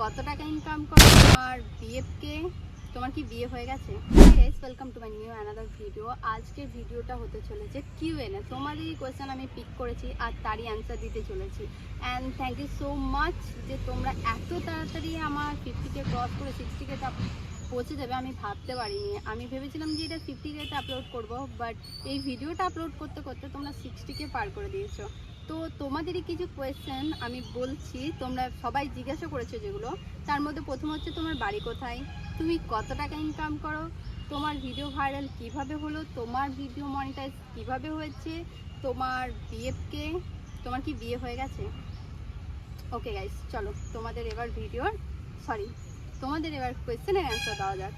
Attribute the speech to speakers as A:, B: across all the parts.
A: কত টাকা ইনকাম করো? তোমার বিএফকে তোমার কি বিয়ে হয়ে গেছে? Guys welcome to my new another video আজকের ভিডিওটা হতে চলেছে কিউ এন তোমাদেরই কোয়েশ্চেন আমি পিক করেছি আর তারই অ্যান্সার দিতে চলেছি। And thank you so much যে তোমরা এত তাড়াতাড়ি আমার ফিফটিকে ক্রস করে সিক্সটিকে পৌঁছে যাবে আমি ভাবতে পারিনি। আমি ভেবেছিলাম যে এটা ফিফটি কেতে আপলোড করব বাট এই ভিডিওটা আপলোড করতে করতে তোমরা সিক্সটিকে পার করে দিয়েছ। তো তোমাদেরই কিছু কোয়েশ্চেন আমি বলছি, তোমরা সবাই জিজ্ঞাসা করেছ যেগুলো। তার মধ্যে প্রথম হচ্ছে তোমার বাড়ি কোথায়? তুমি কত টাকা ইনকাম করো? তোমার ভিডিও ভাইরাল কীভাবে হলো? তোমার ভিডিও মনিটাইজ কীভাবে হয়েছে? তোমার বিএফকে তোমার কি বিয়ে হয়ে গেছে? ওকে গাইস চলো তোমাদের এবার ভিডিওর সরি তোমাদের এবার কোয়েশ্চেনের অ্যান্সার দেওয়া যাক।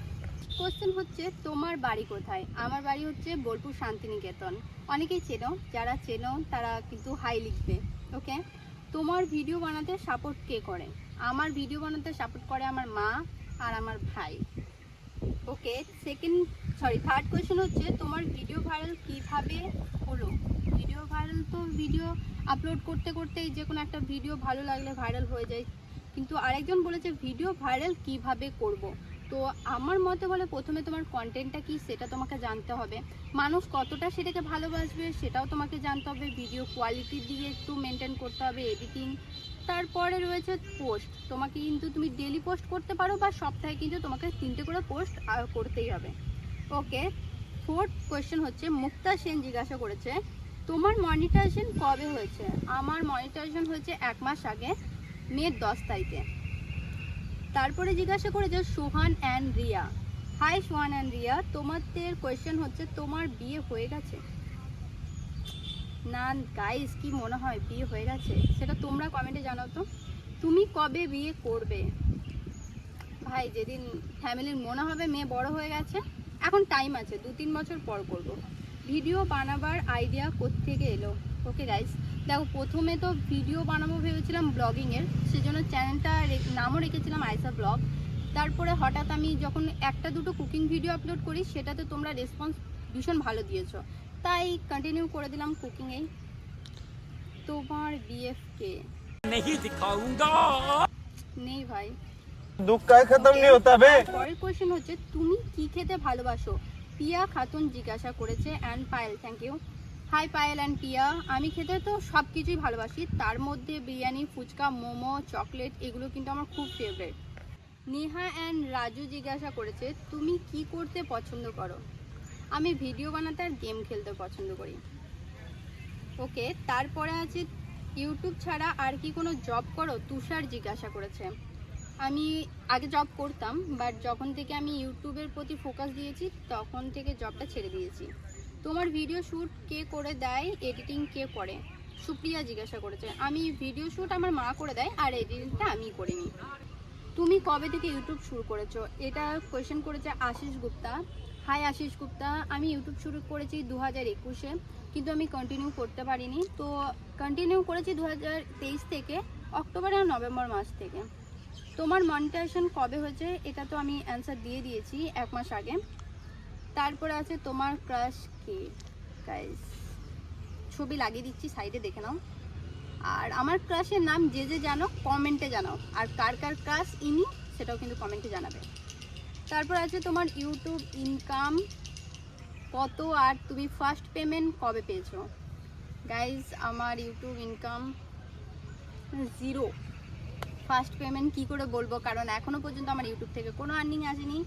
A: কোয়েশ্চেন হচ্ছে, তোমার বাড়ি কোথায়? আমার বাড়ি হচ্ছে বোলপুর শান্তিনিকেতন। অনেকেই চেনো, যারা চেনো তারা কিন্তু হাই লিখবে ওকে তোমার ভিডিও বানাতে সাপোর্ট কে করে? আমার ভিডিও বানাতে সাপোর্ট করে আমার মা আর আমার ভাই okay second sorry third question হচ্ছে, তোমার ভিডিও ভাইরাল কীভাবে হলো? ভিডিও ভাইরাল তো ভিডিও আপলোড করতে করতেই যে কোনো একটা ভিডিও ভালো লাগলে ভাইরাল হয়ে যায়। কিন্তু আরেকজন বলেছে ভিডিও ভাইরাল কীভাবে করব। তো আমার মতে বলে প্রথমে তোমার কন্টেন্টটা কি সেটা তোমাকে জানতে হবে। মানুষ কতটা সেটাকে ভালোবাসবে সেটাও তোমাকে জানতে হবে। ভিডিও কোয়ালিটির দিকে একটু মেনটেন করতে হবে এডিটিং তারপরে রয়েছে পোস্ট তোমাকে কিন্তু তুমি ডেলি পোস্ট করতে পারো বা সপ্তাহে কিন্তু তোমাকে তিনটে করে পোস্ট করতেই হবে। ওকে ফোর্থ কোয়েশ্চেন হচ্ছে, মুক্তা সেন জিজ্ঞাসা করেছে, তোমার মনিটাইজেশন কবে হয়েছে? আমার মনিটাইজেশন হয়েছে এক মাস আগে, মে দশ তারিখে। তারপরে জিজ্ঞাসা করেছে Sohan and Riya. Hi Sohan and Riya, তোমাদের কোয়েশ্চেন হচ্ছে, তোমার বিয়ে হয়ে গেছে? না গাইস কি মনে হয় বিয়ে হয়ে গেছে? সেটা তোমরা কমেন্টে জানাও তো। তুমি কবে বিয়ে করবে? ভাই, যেদিন ফ্যামিলির মনে হবে মেয়ে বড় হয়ে গেছে, এখন টাইম আছে দু তিন বছর পর করব। ভিডিও বানাবার আইডিয়া কোত্থেকে এলো? ওকে গাইজ দেখো প্রথমে তো ভিডিও বানাবো ভেবেছিলাম ব্লগিংয়ের সেজন্য চ্যানেলটা নামও রেখেছিলাম আয়সা ব্লগ তারপরে হঠাৎ আমি যখন একটা দুটো কুকিং ভিডিও আপলোড করি সেটাতে তোমরা রেসপন্স ভীষণ ভালো দিয়েছ। তাই কন্টিনিউ করে দিলাম কুকিংয়েই তোমার বিএফকে নেই ভাই। পরের কোশ্চেন হচ্ছে তুমি কি খেতে ভালোবাসো? পিয়া খাতুন জিজ্ঞাসা করেছে and Payel thank you hi Payel and Piya আমি খেতে তো সব কিছুই ভালোবাসি। তার মধ্যে বিরিয়ানি, ফুচকা, মোমো, চকলেট, এগুলো কিন্তু আমার খুব ফেভারিট নেহা অ্যান্ড রাজু জিজ্ঞাসা করেছে, তুমি কি করতে পছন্দ করো? আমি ভিডিও বানাতে আর গেম খেলতে পছন্দ করি। ওকে, তারপরে আছে ইউটিউব ছাড়া আর কি কোনো জব করো? তুষার জিজ্ঞাসা করেছে। আমি আগে জব করতাম বাট যখন থেকে আমি ইউটিউবের প্রতি ফোকাস দিয়েছি, তখন থেকে জবটা ছেড়ে দিয়েছি। তোমার ভিডিও শ্যুট কে করে দেয় এডিটিং কে করে? সুপ্রিয়া জিজ্ঞাসা করেছে, আমি ভিডিও শ্যুট আমার মা করে দেয় আর এডিটিংটা আমি করে নিই তুমি কবে থেকে ইউটিউব শুরু করেছ? এটা কোয়েশ্চেন করেছে আশিস গুপ্তা। হাই আশিস গুপ্তা। আমি ইউটিউব শুরু করেছি দু হাজার একুশে, কিন্তু আমি কন্টিনিউ করতে পারিনি। তো কন্টিনিউ করেছি দু হাজার তেইশ থেকে অক্টোবর আর নভেম্বর মাস থেকে। তোমার মনিটাইজেশন কবে হয়েছে? এটা তো আমি অ্যান্সার দিয়ে দিয়েছি এক মাস আগে। তারপরে আছে তোমার ক্রাশ কে? গাইস ছবি লাগিয়ে দিচ্ছি সাইডে দেখে নাও। আর আমার ক্রাশের নাম যে যে জানো কমেন্টে জানাও। আর কার কার ক্রাশ ইনি, সেটাও কিন্তু কমেন্টে জানাবে। তারপর আছে তোমার ইউটিউব ইনকাম কত আর তুমি ফার্স্ট পেমেন্ট কবে পেয়েছ? গাইজ আমার YouTube income zero first payment কি করে বলব? কারণ এখনও পর্যন্ত আমার ইউটিউব থেকে কোনো আর্নিং আসেনি।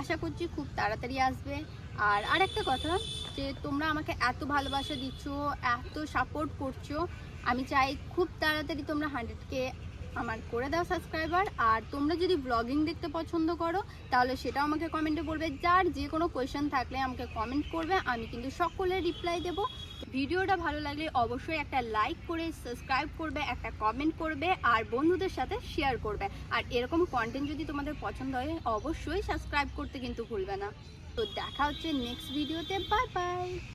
A: আশা করছি খুব তাড়াতাড়ি আসবে। আর আরেকটা কথা, যে তোমরা আমাকে এত ভালোবাসা দিচ্ছ, এত সাপোর্ট করছ, আমি চাই খুব তাড়াতাড়ি তোমরা হান্ড্রেডকে আমার করে দাও সাবস্ক্রাইবার আর তোমরা যদি ব্লগিং দেখতে পছন্দ করো, তাহলে সেটাও আমাকে কমেন্টে বলবে। যার যে কোনো কোয়েশ্চেন থাকলে আমাকে কমেন্ট করবে, আমি কিন্তু সকলের রিপ্লাই দেবো। ভিডিওটা ভালো লাগলে অবশ্যই একটা লাইক করে সাবস্ক্রাইব করবে, একটা কমেন্ট করবে, আর বন্ধুদের সাথে শেয়ার করবে। আর এরকম কন্টেন্ট যদি তোমাদের পছন্দ হয়, অবশ্যই সাবস্ক্রাইব করতে কিন্তু ভুলবে না। তো দেখা হচ্ছে নেক্সট ভিডিওতে বাই বাই